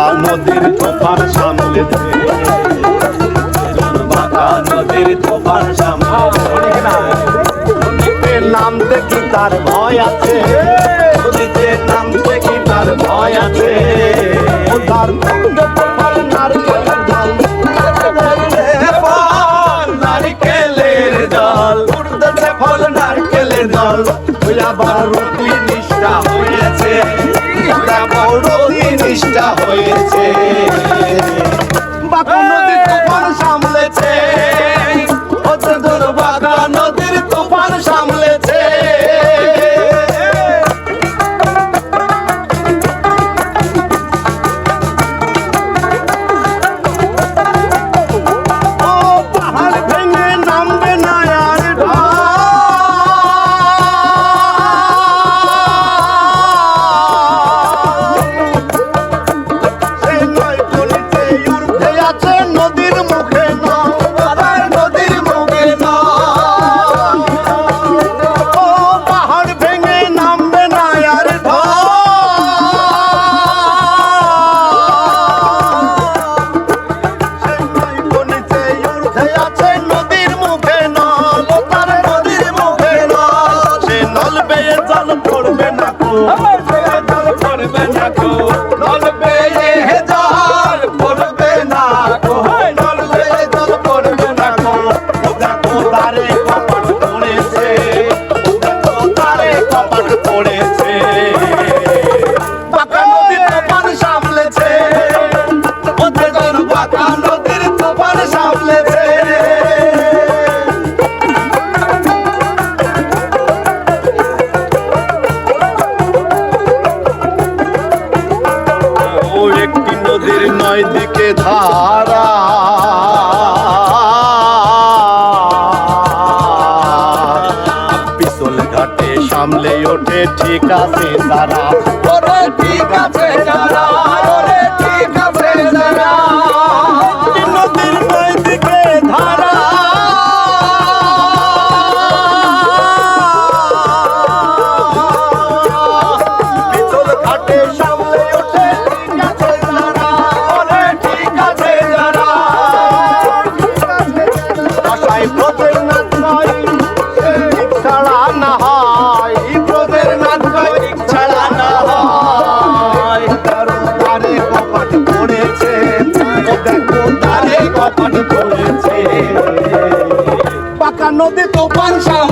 বাঁকা নদীর তোফান সামলে বাঁকা নদীর তোফান সামলে নামতে কি তার ভয় আছে। নামতে কি তার ভয় আছে। জল বড় নিষ্ঠা হয়েছে। আবার অতি নিষ্ঠা হয়েছে। নদীর ও নদীর নয় দিকে ধারা। পিছল ঘাটে সামলে ওঠে ঠিক আছে তারা। ওরে ঠিক আছে যারা ওরে ঠিক আছে যারা নদীর নয় দিকে ধারা। পিছল ঘাটে আশায় ব্রতের হয় ব্রতের নাচ নয় ছাড়া হয়। কারণ তারে কপাট ও দেখো তারে কপাট পড়েছে। পাকা নদী তো সামলেছে